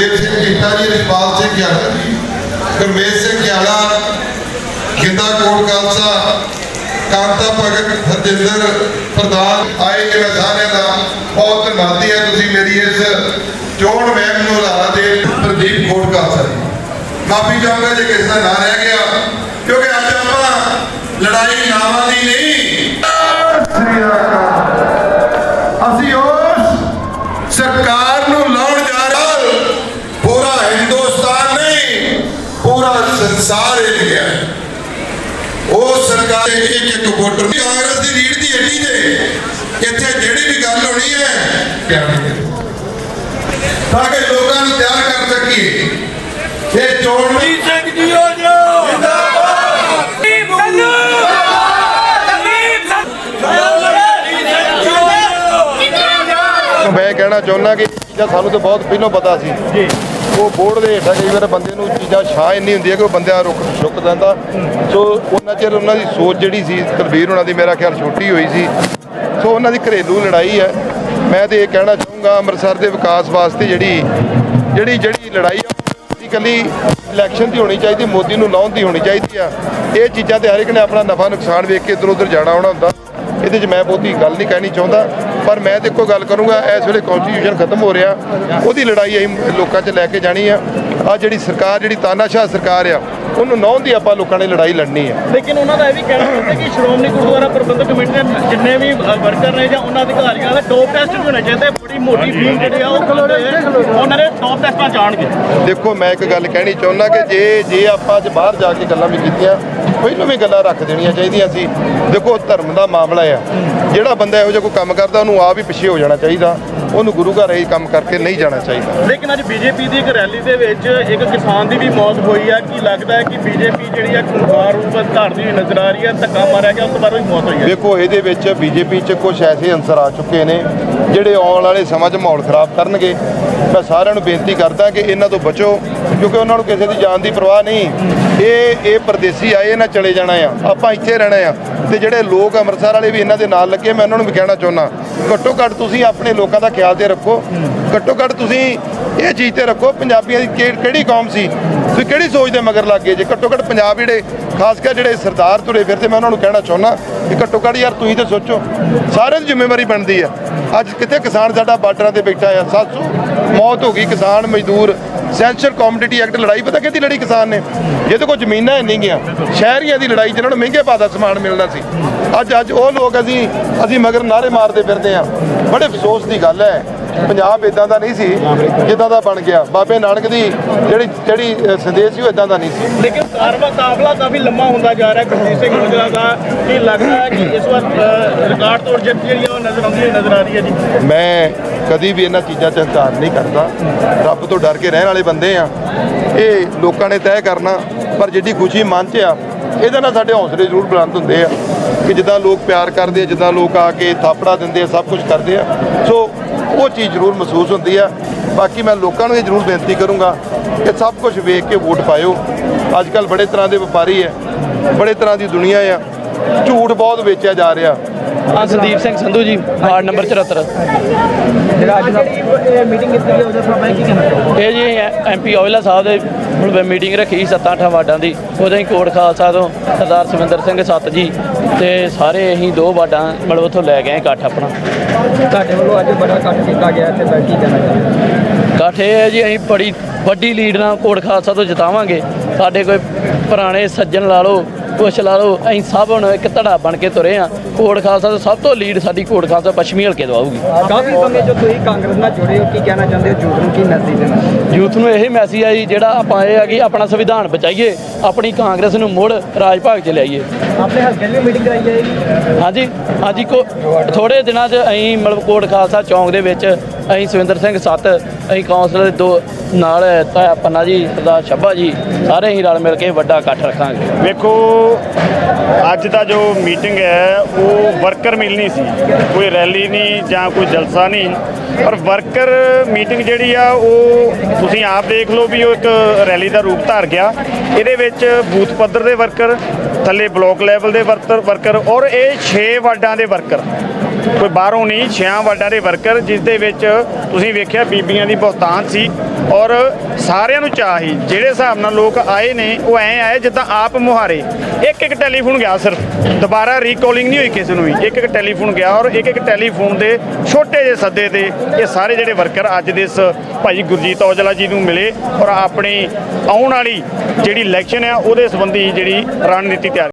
ਦੇਵ ਸਿੰਘ ਜੀਤਾ ਜੀ, ਰਿਸ਼ਪਾਲ ਸਿੰਘ ਗਿਆਲਾ ਜੀ ਗੁਰਮੇਸ਼ ਸਿੰਘ ਗਿਆਲਾ, ਗਿੰਦਾ ਕੋਟ ਖਾਲਸਾ, ਕਾਂਤਾ ਭਗਤ ਹਰਜਿੰਦਰ ਪ੍ਰਧਾਨ, ਆਏ ਕਿ ਸਾਰਿਆਂ ਦਾ ਬਹੁਤ ਧੰਨਵਾਦੀ ਹੈ ਤੁਸੀਂ ਮੇਰੀ ਇਸ ਚੋਣ ਮਹਿਮ ਨੂੰ ਲਾਰਾ ਦੇ ਪ੍ਰਦੀਪ ਕੋਟ ਖਾਲਸਾ ਜੀ। ਮਾਫੀ ਚਾਹੁੰਗਾ ਜੇ ਕਿਸੇ ਦਾ ਨਾਂ ਰਹਿ ਗਿਆ, ਕਿਉਂਕਿ ਅੱਜ ਆਪਾਂ ਲੜਾਈ ਨਾਵਾਂ ਦੀ ਨਹੀਂ। ਸ੍ਰੀ ਅਕਾਲ। ਸਰਕਾਰ ਇੱਕ ਇੱਕ ਵੋਟਰ ਕਾਂਗਰਸ ਦੀ ਰੀੜ ਦੀ ਹੱਡੀ ਦੇ ਇੱਥੇ ਜਿਹੜੀ ਵੀ ਗੱਲ ਹੋਣੀ ਹੈ ਤਾਂ ਕਿ ਲੋਕਾਂ ਨੂੰ ਤਿਆਰ ਕਰ ਸਕੀਏ। ਇਹ ਚੋਣ ਨਹੀਂ ਸਿੰਘ ਜੀ ਹੋ ਜਾਓ। ਜਿੰਦਾਬਾਦ। ਮੈਂ ਕਹਿਣਾ ਚਾਹੁੰਦਾ ਕਿ ਸਾਨੂੰ ਤਾਂ ਬਹੁਤ ਪਹਿਲਾਂ ਪਤਾ ਸੀ। ਜੀ। ਉਹ ਬੋਰਡ ਦੇ ਹੇਠਾਂ ਕਈ ਵਾਰ ਬੰਦੇ ਨੂੰ ਚੀਜ਼ਾਂ ਛਾਂ ਇੰਨੀ ਹੁੰਦੀ ਹੈ ਕਿ ਉਹ ਬੰਦਾ ਰੁਕ ਚੁੱਕ ਦਿੰਦਾ ਸੋ ਉਹਨਾਂ ਚਿਰ ਉਹਨਾਂ ਦੀ ਸੋਚ ਜਿਹੜੀ ਸੀ, ਕੁਲਬੀਰ ਉਹਨਾਂ ਦੀ ਮੇਰਾ ਖਿਆਲ ਛੋਟੀ ਹੋਈ ਸੀ। ਸੋ ਉਹਨਾਂ ਦੀ ਘਰੇਲੂ ਲੜਾਈ ਹੈ। ਮੈਂ ਤੇ ਇਹ ਕਹਿਣਾ ਚਾਹੂੰਗਾ, ਅੰਮ੍ਰਿਤਸਰ ਦੇ ਵਿਕਾਸ ਵਾਸਤੇ ਜਿਹੜੀ ਜਿਹੜੀ ਜਿਹੜੀ ਲੜਾਈ ਆ ਇਕੱਲੀ ਇਲੈਕਸ਼ਨ ਦੀ ਹੋਣੀ ਚਾਹੀਦੀ, ਮੋਦੀ ਨੂੰ ਲਾਉਣ ਦੀ ਹੋਣੀ ਚਾਹੀਦੀ ਆ। ਇਹ ਚੀਜ਼ਾਂ ਤੇ ਹਰ ਇੱਕ ਨੇ ਆਪਣਾ ਨਫਾ ਨੁਕਸਾਨ ਵੇਖ ਕੇ ਇੱਧਰ ਉੱਧਰ ਜਾਣਾ ਹੋਣਾ ਹੁੰਦਾ। ਇਹਦੇ 'ਚ ਮੈਂ ਬਹੁਤੀ ਗੱਲ ਨਹੀਂ ਕਹਿਣੀ ਚਾਹੁੰਦਾ। ਪਰ ਮੈਂ ਤੇ ਇੱਕੋ ਗੱਲ ਕਰੂੰਗਾ, ਇਸ ਵੇਲੇ ਕਨਸਟੀਟਿਊਸ਼ਨ ਖਤਮ ਹੋ ਰਿਹਾ, ਉਹਦੀ ਲੜਾਈ ਅਸੀਂ ਲੋਕਾਂ 'ਚ ਲੈ ਕੇ ਜਾਣੀ ਆ। ਆ ਜਿਹੜੀ ਸਰਕਾਰ, ਜਿਹੜੀ ਤਾਨਾਸ਼ਾਹ ਸਰਕਾਰ ਆ ਉਹਨੂੰ ਨੌਂ ਦੀ ਆਪਾਂ ਲੋਕਾਂ ਨੇ ਲੜਾਈ ਲੜਨੀ ਆ ਲੇਕਿਨ ਉਹਨਾਂ ਦਾ ਇਹ ਵੀ ਕਹਿਣਾ ਹੁੰਦਾ ਕਿ ਸ਼੍ਰੋਮਣੀ ਗੁਰਦੁਆਰਾ ਪ੍ਰਬੰਧਕ ਕਮੇਟੀ ਦੇ ਜਿੰਨੇ ਵੀ ਵਰਕਰ ਨੇ ਜਾਂ ਉਹਨਾਂ ਅਧਿਕਾਰੀਆਂ ਦਾ ਟੌਪ ਟੈਸਟ ਵੀ ਹੋਣੇ ਚਾਹੀਦੇ। ਬੜੀ ਮੋਟੀ ਫੀਸ ਜਿਹੜੇ ਆ ਉਹ ਖਲੋੜੇ ਉਹਨਾਂ ਦੇ ਟੌਪ ਟੈਸਟਾਂ ਜਾਣਗੇ। ਦੇਖੋ ਮੈਂ ਇੱਕ ਗੱਲ ਕਹਿਣੀ ਚਾਹੁੰਦਾ ਕਿ ਜੇ ਜੇ ਆਪਾਂ ਅੱਜ ਬਾਹਰ ਜਾ ਕੇ ਗੱਲਾਂ ਵੀ ਕੀਤੀਆਂ ਪਹਿਲਾਂ ਵੀ ਗੱਲਾਂ ਰੱਖ ਦੇਣੀਆਂ ਚਾਹੀਦੀਆਂ ਸੀ। ਦੇਖੋ ਧਰਮ ਦਾ ਮਾਮਲਾ ਆ। ਜਿਹੜਾ ਬੰਦਾ ਇਹੋ ਜਿਹਾ ਕੋਈ ਕੰਮ ਕਰਦਾ ਉਹਨੂੰ ਆਪ ਹੀ ਪਿੱਛੇ ਹੋ ਜਾਣਾ ਚਾਹੀਦਾ। ਉਹਨੂੰ ਗੁਰੂ ਘਰ ਇਹ ਕੰਮ ਕਰਕੇ ਨਹੀਂ ਜਾਣਾ ਚਾਹੀਦਾ। ਲੇਕਿਨ ਅੱਜ ਬੀਜੇਪੀ ਦੀ ਇੱਕ ਰੈਲੀ ਦੇ ਵਿੱਚ ਇੱਕ ਕਿਸਾਨ ਦੀ ਵੀ ਮੌਤ ਹੋਈ ਹੈ ਕੀ ਲੱਗਦਾ ਹੈ ਕਿ ਬੀਜੇਪੀ ਜਿਹੜੀ ਹੈ ਖੁੰਖਾਰ ਰੂਪ ਧਾਰਦੀ ਹੋਈ ਨਜ਼ਰ ਆ ਰਹੀ ਹੈ ਧੱਕਾ ਮਾਰਿਆ ਗਿਆ, ਉਸ ਤੋਂ ਬਾਅਦ ਵੀ ਮੌਤ ਹੋਈ ਹੈ ਦੇਖੋ, ਇਹਦੇ ਵਿੱਚ ਬੀਜੇਪੀ 'ਚ ਕੁਝ ਐਸੇ ਅੰਸਰ ਆ ਚੁੱਕੇ ਨੇ, ਜਿਹੜੇ ਆਉਣ ਵਾਲੇ ਸਮਾਂ 'ਚ ਮਾਹੌਲ ਖਰਾਬ ਕਰਨਗੇ। ਮੈਂ ਸਾਰਿਆਂ ਨੂੰ ਬੇਨਤੀ ਕਰਦਾ ਕਿ ਇਹਨਾਂ ਤੋਂ ਬਚੋ, ਕਿਉਂਕਿ ਉਹਨਾਂ ਨੂੰ ਕਿਸੇ ਦੀ ਜਾਨ ਦੀ ਪਰਵਾਹ ਨਹੀਂ। ਇਹ ਇਹ ਪਰਦੇਸੀ ਆਏ ਨਾ ਚਲੇ ਜਾਣਾ ਆ। ਆਪਾਂ ਇੱਥੇ ਰਹਿਣਾ ਆ। ਤੇ ਜਿਹੜੇ ਲੋਕ ਅੰਮ੍ਰਿਤਸਰ ਵਾਲੇ ਵੀ ਇਹਨਾਂ ਦੇ ਨਾਲ ਲੱਗੇ, ਮੈਂ ਉਹਨਾਂ ਨੂੰ ਵੀ ਕਹਿਣਾ ਚਾਹੁੰਦਾ, ਘੱਟੋ ਘੱਟ ਤੁਸੀਂ ਆਪਣੇ ਲੋਕਾਂ ਦਾ ਖਿਆਲ ਤੇ ਰੱਖੋ। ਘੱਟੋ ਘੱਟ ਤੁਸੀਂ ਇਹ ਚੀਜ਼ ਤੇ ਰੱਖੋ, ਪੰਜਾਬੀਆਂ ਦੀ ਕਿਹੜੀ ਕੌਮ ਸੀ? ਤੁਸੀਂ ਕਿਹੜੀ ਸੋਚ ਦੇ ਮਗਰ ਗਏ? ਜੇ ਘੱਟੋ ਘੱਟ ਪੰਜਾਬ ਜਿਹੜੇ, ਖਾਸ ਕਰ ਜਿਹੜੇ ਸਰਦਾਰ ਤੁਰੇ ਫਿਰਦੇ, ਮੈਂ ਉਹਨਾਂ ਨੂੰ ਕਹਿਣਾ ਚਾਹੁੰਦਾ ਕਿ ਘੱਟੋ ਘੱਟ ਯਾਰ ਤੁਸੀਂ ਤਾਂ ਸੋਚੋ, ਸਾਰਿਆਂ ਦੀ ਜ਼ਿੰਮੇਵਾਰੀ ਬਣਦੀ ਹੈ। ਅੱਜ ਕਿੱਥੇ ਕਿਸਾਨ ਸਾਡਾ ਬਾਰਡਰਾਂ ਤੇ ਬੈਠਾ ਆ 700 ਮੌਤ ਹੋ ਗਈ ਕਿਸਾਨ, ਮਜ਼ਦੂਰ, ਸੈਂਸਰ ਕਮੋਡਿਟੀ ਐਕਟ ਲੜਾਈ, ਪਤਾ ਕਿਹਦੀ ਲੜੀ ਕਿਸਾਨ ਨੇ? ਜਿਹਦੇ ਕੋਲ ਜ਼ਮੀਨਾਂ ਹੈ ਨਹੀਂ ਗਿਆ ਸ਼ਹਿਰੀਆਂ ਦੀ ਲੜਾਈ ਜਿਹਨਾਂ ਨੂੰ ਮਹਿੰਗੇ ਭਾਅ ਦਾ ਸਮਾਨ ਮਿਲਣਾ ਸੀ। ਅੱਜ ਅੱਜ ਉਹ ਲੋਕ ਅਸੀਂ ਅਸੀਂ ਮਗਰ ਨਾਰੇ ਮਾਰਦੇ ਫਿਰਦੇ ਆ ਬੜੇ ਅਫਸੋਸ ਦੀ ਗੱਲ ਹੈ। ਪੰਜਾਬ ਇਦਾਂ ਦਾ ਨਹੀਂ ਸੀ ਜਿੱਦਾਂ ਦਾ ਬਣ ਗਿਆ। ਬਾਬੇ ਨਾਨਕ ਦੀ ਜਿਹੜੀ ਜਿਹੜੀ ਸੰਦੇਸ਼ ਸੀ ਉਹ ਇਦਾਂ ਦਾ ਨਹੀਂ ਸੀ। ਲੇਕਿਨ ਕਾਰਵਾ ਕਾਫਲਾ ਕਾਫੀ ਲੰਮਾ ਹੁੰਦਾ ਜਾ ਰਿਹਾ। ਗੁਰਜੀਤ ਸਿੰਘ ਔਜਲਾ ਦਾ ਕੀ ਲੱਗਦਾ ਹੈ ਕਿ ਇਸ ਵਾਰ ਰਿਕਾਰਡ ਤੋੜ ਜਿੱਤ ਜਿਹੜੀ ਉਹ ਨਜ਼ਰ ਆਉਂਦੀ ਹੈ ਨਜ਼ਰ ਆ ਰਹੀ ਹੈ ਜੀ। ਮੈਂ ਕਦੀ ਵੀ ਇਹਨਾਂ ਚੀਜ਼ਾਂ 'ਚ ਹੰਕਾਰ ਨਹੀਂ ਕਰਦਾ। ਰੱਬ ਤੋਂ ਡਰ ਕੇ ਰਹਿਣ ਵਾਲੇ ਬੰਦੇ ਆ। ਇਹ ਲੋਕਾਂ ਨੇ ਤੈਅ ਕਰਨਾ ਪਰ ਜਿੱਡੀ ਖੁਸ਼ੀ ਮਨ 'ਚ ਆ ਇਹਦੇ ਨਾਲ ਸਾਡੇ ਹੌਸਲੇ ਜ਼ਰੂਰ ਬੁਲੰਦ ਹੁੰਦੇ ਆ। ਕਿ ਜਿੱਦਾਂ ਲੋਕ ਪਿਆਰ ਕਰਦੇ ਆ ਜਿੱਦਾਂ ਲੋਕ ਆ ਕੇ ਥਾਪੜਾ ਦਿੰਦੇ ਆ ਸਭ ਕੁਝ ਕਰਦੇ ਆ। ਸੋ ਉਹ ਚੀਜ਼ ਜ਼ਰੂਰ ਮਹਿਸੂਸ ਹੁੰਦੀ ਆ। ਬਾਕੀ ਮੈਂ ਲੋਕਾਂ ਨੂੰ ਇਹ ਜ਼ਰੂਰ ਬੇਨਤੀ ਕਰੂੰਗਾ ਕਿ ਸਭ ਕੁਝ ਵੇਖ ਕੇ ਵੋਟ ਪਾਇਓ। ਅੱਜ ਕੱਲ ਬੜੇ ਤਰ੍ਹਾਂ ਦੇ ਵਪਾਰੀ ਆ ਬੜੇ ਤਰ੍ਹਾਂ ਦੀ ਦੁਨੀਆ ਆ। ਝੂਠ ਬਹੁਤ ਵੇਚਿਆ ਜਾ ਰਿਹਾ। ਆ Sandeep Singh Sandhu ji ward number 74 meeting ਕੀਤੀ ਗਈ ਉਹਦੇ ਬਾਰੇ ਕੀ ਕਹਿਣਾ ਇਹ ਜੀ ਐਮਪੀ ਔਜਲਾ ਸਾਹਿਬ ਦੇ ਹੁਣ ਮੀਟਿੰਗ ਰੱਖੀ 7-8 ਵਾਰਡਾਂ ਦੀ। ਉਹਦੇ ਹੀ ਕੋਟ ਖਾਲਸਾ ਤੋਂ ਸਰਦਾਰ ਸੁਮਿੰਦਰ ਸਿੰਘ ਸੱਤ ਜੀ ਤੇ ਸਾਰੇ ਅਸੀਂ ਦੋ ਵਾਰਡਾਂ ਮਤਲਬ ਉੱਥੋਂ ਲੈ ਗਏ ਇਕੱਠ ਆਪਣਾ। ਤੁਹਾਡੇ ਵੱਲੋਂ ਅੱਜ ਬੜਾ ਇਕੱਠ ਕੀਤਾ ਗਿਆ ਇੱਥੇ ਕਹਿਣਾ ਚਾਹੁੰਦੇ ਇਕੱਠ ਇਹ ਹੈ ਜੀ ਅਸੀਂ ਬੜੀ ਵੱਡੀ ਲੀਡ ਨਾਲ ਕੋਟ ਖਾਲਸਾ ਤੋਂ ਜਿਤਾਵਾਂਗੇ। ਸਾਡੇ ਕੋਈ ਪੁਰਾਣੇ ਸੱਜਣ ਲਾ ਲਓ ਕੁਛ ਲਾ ਲਓ ਅਸੀਂ ਸਭ ਹੁਣ ਇੱਕ ਧੜਾ ਬਣ ਕੇ ਤੁਰੇ ਆ। ਕੋਟ ਖਾਲਸਾ ਤੋਂ ਸਭ ਤੋਂ ਲੀਡ ਸਾਡੀ ਕੋਟ ਖਾਲਸਾ ਪੱਛਮੀ ਹਲਕੇ ਤੋਂ ਆਊਗੀ। ਕਾਫੀ ਸਮੇਂ ਜੋ ਤੁਸੀਂ ਕਾਂਗਰਸ ਨਾਲ ਜੁੜੇ ਹੋ ਕੀ ਕਹਿਣਾ ਚਾਹੁੰਦੇ ਹੋ? ਯੂਥ ਨੂੰ ਕੀ ਮੈਸੇਜ ਦੇਣਾ ਯੂਥ ਨੂੰ ਇਹ ਮੈਸੇਜ ਆ ਜੀ ਜਿਹੜਾ ਆਪਾਂ ਇਹ ਆ ਕਿ ਆਪਣਾ ਸੰਵਿਧਾਨ ਬਚਾਈਏ ਆਪਣੀ ਕਾਂਗਰਸ ਨੂੰ ਮੁੜ ਰਾਜ ਭਾਗ ਚ ਲਿਆਈਏ। ਆਪਣੇ ਹਲਕੇ ਦੀ ਮੀਟਿੰਗ ਕਰਾਈ ਜਾਏਗੀ ਹਾਂਜੀ ਹਾਂਜੀ ਕੋ ਥੋੜੇ ਦਿਨਾਂ 'ਚ ਅਸੀਂ ਮਤਲਬ ਕੋਟ ਖਾਲਸਾ ਚੌਂਕ ਦੇ ਵਿੱਚ ਅਸੀਂ ਸੁਵਿੰਦਰ ਸਿੰਘ ਸੱਤ, ਅਸੀਂ ਕੌਂਸਲਰ ਦੋ ਨਾਲ, ਤਾਇਆ ਪੰਨਾ ਜੀ, ਸਰਦਾਰ ਛੱਬਾ ਜੀ, ਸਾਰੇ ਹੀ ਰਲ ਮਿਲ ਕੇ ਵੱਡਾ ਇਕੱਠ ਰੱਖਾਂਗੇ। ਵੇਖੋ, ਅੱਜ ਦਾ ਜੋ ਮੀਟਿੰਗ ਹੈ, ਉਹ ਵਰਕਰ ਮਿਲ ਨਹੀਂ ਸੀ। ਕੋਈ ਰੈਲੀ ਨਹੀਂ ਜਾਂ ਕੋਈ ਜਲਸਾ ਨਹੀਂ। ਪਰ ਵਰਕਰ ਮੀਟਿੰਗ ਜਿਹੜੀ ਆ, ਉਹ ਤੁਸੀਂ ਆਪ ਦੇਖ ਲਓ ਵੀ ਉਹ ਇੱਕ ਰੈਲੀ ਦਾ ਰੂਪ ਧਾਰ ਗਿਆ। ਇਹਦੇ ਵਿੱਚ ਬੂਥ ਪੱਧਰ ਦੇ ਵਰਕਰ ਥੱਲੇ ਬਲਾਕ ਲੈਵਲ ਦੇ ਵਰਕਰ ਵਰਕਰ ਔਰ ਇਹ 6 ਵਾਰਡਾਂ ਦੇ ਵਰਕਰ ਕੋਈ ਬਾਹਰੋਂ ਨਹੀਂ, ਛਿਆਂ ਵਾਰਡਾਂ ਦੇ ਵਰਕਰ, ਜਿਸ ਦੇ ਵਿੱਚ ਤੁਸੀਂ ਵੇਖਿਆ ਬੀਬੀਆਂ ਦੀ ਬਹੁਤਾਨ ਸੀ ਔਰ ਸਾਰਿਆਂ ਨੂੰ ਚਾਹ ਹੀ ਜਿਹੜੇ ਹਿਸਾਬ ਨਾਲ ਲੋਕ ਆਏ ਨੇ, ਉਹ ਐ ਆਏ ਜਿੱਦਾਂ ਆਪ ਮੁਹਾਰੇ। ਇੱਕ ਇੱਕ ਟੈਲੀਫੋਨ ਗਿਆ ਸਿਰਫ। ਦੁਬਾਰਾ ਰੀਕਾਲਿੰਗ ਨਹੀਂ ਹੋਈ ਕਿਸੇ ਨੂੰ ਵੀ। ਇੱਕ ਇੱਕ ਟੈਲੀਫੋਨ ਗਿਆ ਔਰ ਇੱਕ ਇੱਕ ਟੈਲੀਫੋਨ ਦੇ ਛੋਟੇ ਜਿਹੇ ਸੱਦੇ ਤੇ ਇਹ ਸਾਰੇ ਜਿਹੜੇ ਵਰਕਰ ਅੱਜ ਦੇ ਇਸ ਭਾਈ ਗੁਰਜੀਤ ਔਜਲਾ ਜੀ ਨੂੰ ਮਿਲੇ ਔਰ ਆਪਣੀ ਆਉਣ ਵਾਲੀ ਜਿਹੜੀ ਇਲੈਕਸ਼ਨ ਆ, ਉਹਦੇ ਸੰਬੰਧੀ ਜਿਹੜੀ ਰਣਨੀਤੀ ਤਿਆਰ